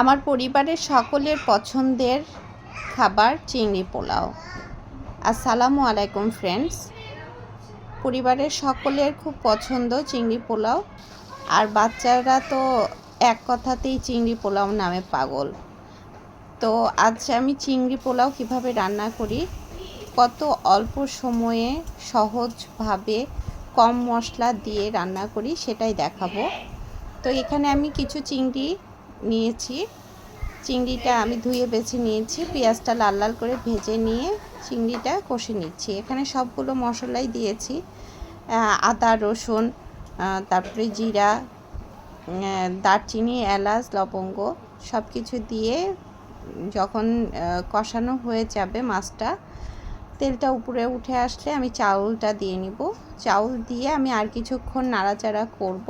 আমার পরিবারের সকলের পছন্দের খাবার চিংড়ি পোলাও। আসসালামু আলাইকুম ফ্রেন্ডস পরিবারের সকলের খুব পছন্দ চিংড়ি পোলাও। আর বাচ্চারা তো এক কথাতেই চিংড়ি পোলাও নামে পাগল। তো আজ আমি চিংড়ি পোলাও কীভাবে রান্না করি? কত অল্প সময়ে সহজভাবে কম মশলা দিয়ে রান্না করি সেটাই দেখাবো। তো এখানে আমি কিছু চিংড়ি নিয়েছি। চিংড়িটা আমি ধুয়ে বেছে নিয়েছি, পেঁয়াজটা লাল লাল করে ভেজে নিয়ে চিংড়িটা কষে নিচ্ছি। এখানে সবগুলো মশলাই দিয়েছি আদা, রসুন তারপরে জিরা দারচিনি, এলাচ, লবঙ্গ সব কিছু দিয়ে যখন কষানো হয়ে যাবে মাছটা, তেলটা উপরে উঠে আসলে আমি চাউলটা দিয়ে নিব। চাউল দিয়ে আমি আর কিছুক্ষণ নাড়াচাড়া করব।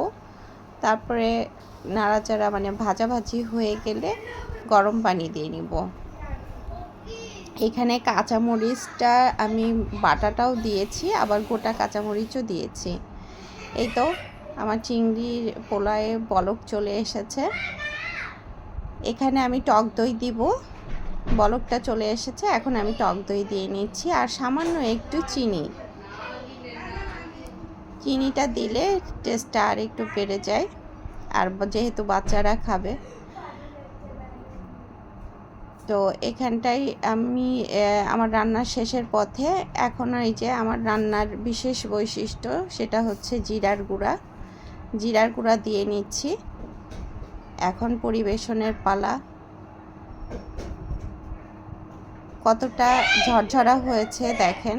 তারপরে নাড়াচাড়া মানে ভাজাভাজি হয়ে গেলে গরম পানি দিয়ে নিব। এখানে কাঁচামরিচটা আমি বাটাটাও দিয়েছি, আবার গোটা কাঁচামরিচও দিয়েছি। এই তো আমার চিংড়ির পোলায় বলক চলে এসেছে। এখানে আমি টক দই দিব। বলকটা চলে এসেছে, এখন আমি টক দই দিয়ে নিচ্ছি, আর সামান্য একটু চিনি। চিনিটা দিলে টেস্টটা আর একটু বেড়ে যায়। আর যেহেতু বাচ্চারা খাবে। তো এখানটাই আমি আমার রান্নার শেষের পথে এখন এই যে আমার রান্নার বিশেষ বৈশিষ্ট্য সেটা হচ্ছে জিরার গুঁড়া। জিরার গুঁড়া দিয়ে নিচ্ছি। এখন পরিবেশনের পালা। কতটা ঝরঝরা হয়েছে দেখেন।